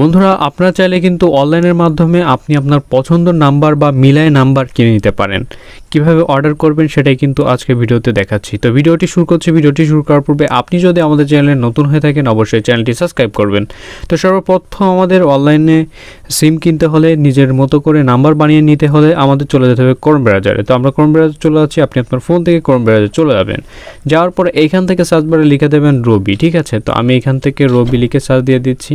বন্ধুরা, আপনারা চাইলে কিন্তু অনলাইনের মাধ্যমে আপনি আপনার পছন্দের নাম্বার বা মিলায় নাম্বার কিনে নিতে পারেন। কীভাবে অর্ডার করবেন সেটাই কিন্তু আজকে ভিডিওতে দেখাচ্ছি। তো ভিডিওটি শুরু করছি। ভিডিওটি শুরু করার পূর্বে আপনি যদি আমাদের চ্যানেলে নতুন হয়ে থাকেন, অবশ্যই চ্যানেলটি সাবস্ক্রাইব করবেন। তো সর্বপ্রথম আমাদের অনলাইনে সিম কিনতে হলে নিজের মতো করে নাম্বার বানিয়ে নিতে হলে আমাদের চলে যেতে হবে ক্রোম ব্রাউজারে তো আমরা ক্রোম ব্রাউজার চলে যাচ্ছি। আপনি আপনার ফোন থেকে ক্রোম ব্রাউজারে চলে যাবেন। যাওয়ার পরে এইখান থেকে সার্চ বারে লিখে দেবেন রবি ঠিক আছে? তো আমি এখান থেকে রবি লিখে সার্চ দিয়ে দিচ্ছি।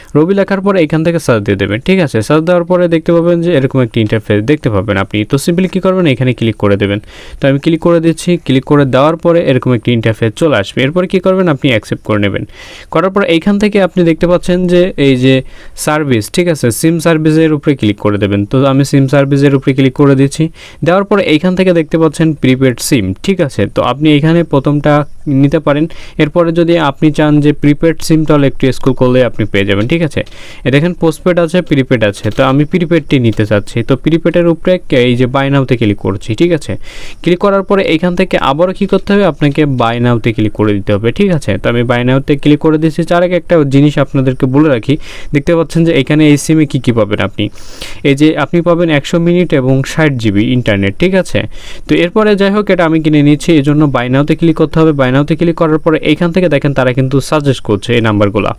রবি লেখার পরে এখান থেকে সার্চ দিয়ে দেবেন, ঠিক আছে? সার্চ দেওয়ার পরে দেখতে পাবেন যে এরকম একটি ইন্টারফেস দেখতে পাবেন আপনি। তো সিম্পলি কী করবেন? এখানে ক্লিক করে দেবেন। তো আমি ক্লিক করে দিচ্ছি ক্লিক করে দেওয়ার পরে এরকম একটি ইন্টারফেস চলে আসবে। এরপরে কী করবেন? আপনি অ্যাকসেপ্ট করে নেবেন। করার পর এইখান থেকে আপনি দেখতে পাচ্ছেন যে এই যে সার্ভিস ঠিক আছে? সিম সার্ভিসের উপরে ক্লিক করে দেবেন। তো আমি সিম সার্ভিসের উপরে ক্লিক করে দিচ্ছি। দেওয়ার পরে এইখান থেকে দেখতে পাচ্ছেন প্রিপেড সিম ঠিক আছে? তো আপনি এখানে প্রথমটা নিতে পারেন। এরপরে যদি আপনি চান যে প্রিপেড সিম তাহলে একটু স্কুল করলে আপনি পেয়ে যাবেন, ঠিক আছে? এ দেখেন পোস্টপেড আছে প্রিপেড আছে। তো আমি প্রিপেডটি নিতে চাচ্ছি। তো প্রিপেডের উপরে এই যে বাই নাওতে ক্লিক করছি, ঠিক আছে? ক্লিক করার পরে এইখান থেকে আবারও কী করতে হবে? আপনাকে বাই নাওতে ক্লিক করে দিতে হবে, ঠিক আছে? তো আমি বাই নাওতে ক্লিক করে দিচ্ছি তার আগে একটা জিনিস আপনাদেরকে বলে রাখি, দেখতে পাচ্ছেন যে এখানে এই সিমে কী কী পাবেন আপনি? এই যে আপনি পাবেন একশো মিনিট এবং ষাট জিবি ইন্টারনেট ঠিক আছে? তো এরপরে যাই হোক, এটা আমি কিনে নিচ্ছি এই জন্য বাইনাওতে ক্লিক করতে হবে। বাইনাওতে ক্লিক করার পরে এখান থেকে দেখেন তারা কিন্তু সাজেস্ট করছে এই নাম্বারগুলো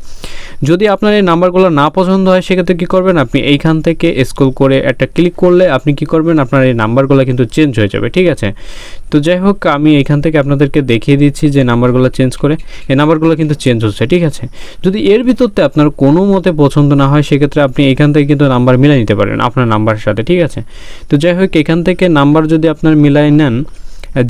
যদি আপনার এই নাম্বারগুলো না পছন্দ হয়, সেক্ষেত্রে কী করবেন? আপনি এইখান থেকে স্কুল করে একটা ক্লিক করলে আপনি কি করবেন? আপনার এই নাম্বারগুলো কিন্তু চেঞ্জ হয়ে যাবে, ঠিক আছে? তো যাই হোক, আমি এইখান থেকে আপনাদেরকে দেখিয়ে দিচ্ছি যে নাম্বারগুলো চেঞ্জ করে, এই নাম্বারগুলো কিন্তু চেঞ্জ হচ্ছে, ঠিক আছে? যদি এর ভিতরতে আপনার কোনো মতে পছন্দ না হয়, সেক্ষেত্রে আপনি এখান থেকে কিন্তু নাম্বার মিলাই নিতে পারেন, আপনার নাম্বারের সাথে, ঠিক আছে? তো যাই হোক, এখান থেকে নাম্বার যদি আপনার মিলাই নেন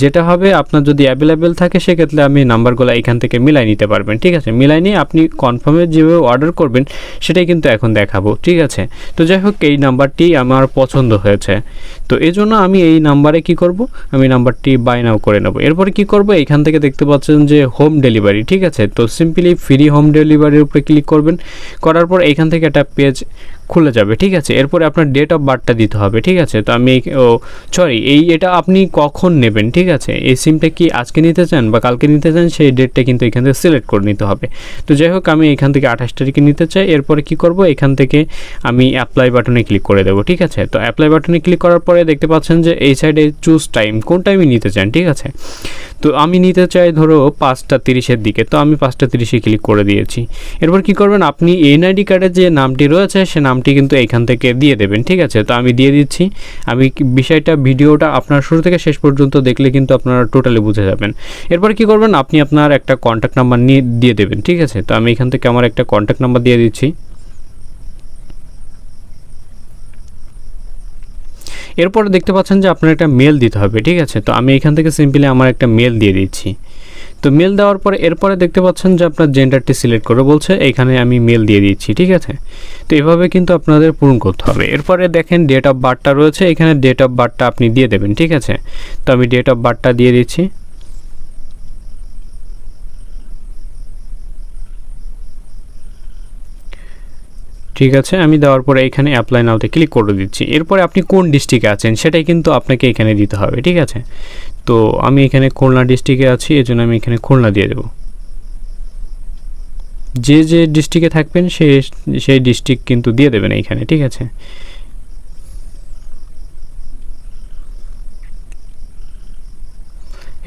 যেটা হবে, আপনার যদি অ্যাভেলেবেল থাকে, সেক্ষেত্রে আমি নাম্বারগুলো এখান থেকে মিলাই নিতে পারবেন, ঠিক আছে? মিলাই নিয়ে আপনি কনফার্মে যেভাবে অর্ডার করবেন, সেটাই কিন্তু এখন দেখাবো, ঠিক আছে? তো যাই হোক, এই নাম্বারটি আমার পছন্দ হয়েছে। তো এই জন্য আমি এই নাম্বারে কি করব? আমি নাম্বারটি বাই নাও করে নেব। এরপরে কি করব? এখান থেকে দেখতে পাচ্ছেন যে হোম ডেলিভারি ঠিক আছে? তো সিম্পলি ফ্রি হোম ডেলিভারির উপরে ক্লিক করবেন। করার পর এখান থেকে একটা পেজ খুলে যাবে, ঠিক আছে? এরপরে আপনার ডেট অফ বার্থটা দিতে হবে, ঠিক আছে? তো আমি ও সরি এই এটা আপনি কখন নেবেন, ঠিক আছে? এই সিমটা কি আজকে নিতে চান বা কালকে নিতে চান, সেই ডেটটা কিন্তু এখান থেকে সিলেক্ট করে নিতে হবে। তো যাই হোক, আমি এখান থেকে আঠাশ তারিখে নিতে চাই, এরপরে কি করব? এখান থেকে আমি অ্যাপ্লাই বাটনে ক্লিক করে দেবো, ঠিক আছে? তো অ্যাপ্লাই বাটনে ক্লিক করার পরে দেখতে পাচ্ছেন যে এই সাইডে চুজ টাইম কোন টাইমে নিতে চান, ঠিক আছে? তো আমি নিতে চাই ধরো পাঁচটা তিরিশের দিকে, তো আমি পাঁচটা তিরিশে ক্লিক করে দিয়েছি। এরপর কি করবেন? আপনি এনআইডি কার্ডের যে নামটি রয়েছে, সে নামটি কিন্তু এখান থেকে দিয়ে দেবেন, ঠিক আছে? তো আমি দিয়ে দিচ্ছি। আমি বিষয়টা, ভিডিওটা আপনার শুরু থেকে শেষ পর্যন্ত দেখলে কিন্তু আপনারা টোটালি বুঝে যাবেন। এরপর কি করবেন? আপনি আপনার একটা কন্ট্যাক্ট নাম্বার নিয়ে দিয়ে দেবেন, ঠিক আছে? তো আমি এখান থেকে আমার একটা কন্ট্যাক্ট নাম্বার দিয়ে দিচ্ছি। এরপর দেখতে পাচ্ছেন যে আপনার একটা মেল দিতে হবে, ঠিক আছে? তো আমি এখান থেকে সিম্পলি আমার একটা মেল দিয়ে দিচ্ছি। তো মেল দেওয়ার পরে এরপরে দেখতে পাচ্ছেন যে আপনার জেন্ডারটি সিলেক্ট করে বলছে এখানে আমি মেল দিয়ে দিচ্ছি ঠিক আছে? তো এভাবে কিন্তু আপনাদের পূরণ করতে হবে। এরপরে দেখেন ডেট অফ বার্থটা রয়েছে, এখানে ডেট অফ বার্থটা আপনি দিয়ে দেবেন, ঠিক আছে? তো আমি ডেট অফ বার্থটা দিয়ে দিচ্ছি। ঠিক আছে, আমি দেওয়ার পরে এখানে অ্যাপ্লাই নাওতে ক্লিক করে দিচ্ছি। এরপরে আপনি কোন ডিস্ট্রিক্টে আছেন সেটাই কিন্তু আপনাকে এখানে দিতে হবে, ঠিক আছে? তো আমি এখানে খুলনা ডিস্ট্রিক্টে আছি এই জন্য আমি এখানে খুলনা দিয়ে দেবো। যে যে ডিস্ট্রিক্টে থাকবেন সে, সেই ডিস্ট্রিক্ট কিন্তু দিয়ে দেবেন এইখানে, ঠিক আছে?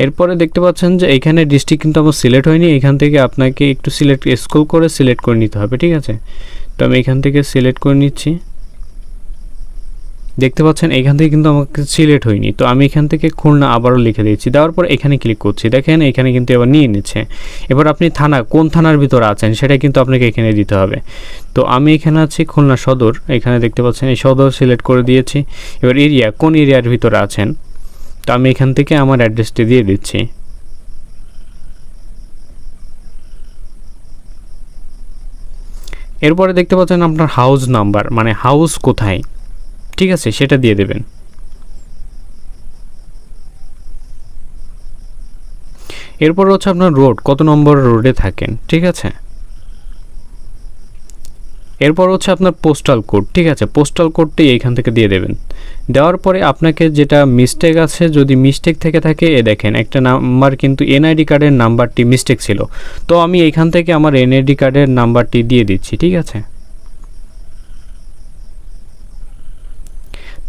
এরপরে দেখতে পাচ্ছেন যে এইখানে ডিস্ট্রিক্ট কিন্তু আমার সিলেক্ট হয়নি, এখান থেকে আপনাকে একটু সিলেক্ট স্ক্রল করে সিলেক্ট করে নিতে হবে, ঠিক আছে? তো আমি এখান থেকে সিলেক্ট করে নিচ্ছি। দেখতে পাচ্ছেন, এখান থেকে কিন্তু আমাকে সিলেক্ট হয়নি। তো আমি এখান থেকে খুলনা আবারও লিখে দিচ্ছি দেওয়ার পর এখানে ক্লিক করছি। দেখেন, এখানে কিন্তু এবার নিয়ে নিচ্ছে। এবার আপনি থানা, কোন থানার ভিতরে আছেন সেটা কিন্তু আপনাকে এখানে দিতে হবে। তো আমি এখানে আছি খুলনা সদর। এখানে দেখতে পাচ্ছেন, এই সদর সিলেক্ট করে দিয়েছি। এবার এরিয়া কোন এরিয়ার ভিতরে আছেন? তো আমি এখান থেকে আমার অ্যাড্রেসটি দিয়ে দিচ্ছি। এরপরে দেখতে পাচ্ছেন আপনার হাউস নাম্বার মানে হাউস কোথায়? ঠিক আছে, সেটা দিয়ে দেবেন। এরপর হচ্ছে আপনার রোড কত নম্বর রোডে থাকেন, ঠিক আছে? এরপর হচ্ছে আপনার পোস্টাল কোড ঠিক আছে? পোস্টাল কোডটি এইখান থেকে দিয়ে দেবেন। দেওয়ার পরে আপনাকে যেটা মিস্টেক আছে, যদি মিস্টেক থেকে থাকে, এ দেখেন, একটা নাম্বার কিন্তু এনআইডি কার্ডের নাম্বারটি মিস্টেক ছিল। তো আমি এখান থেকে আমার এনআইডি কার্ডের নাম্বারটি দিয়ে দিচ্ছি, ঠিক আছে?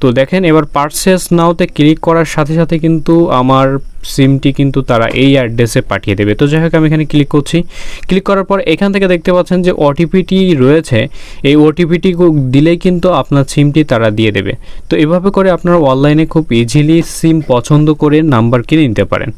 তো দেখেন, এবার পারচেস নাওতে ক্লিক করার সাথে সাথে কিন্তু আমার সিমটি কিন্তু তারা এই অ্যাড্রেসে পাঠিয়ে দেবে। তো যাই হোক, আমি এখানে ক্লিক করছি। ক্লিক করার পর এখান থেকে দেখতে পাচ্ছেন যে ওটিপিটি রয়েছে। এই ওটিপিটি দিলেই কিন্তু আপনার সিমটি তারা দিয়ে দেবে। তো এভাবে করে আপনারা অনলাইনে খুব ইজিলি সিম পছন্দ করে নাম্বার কিনে নিতে পারেন।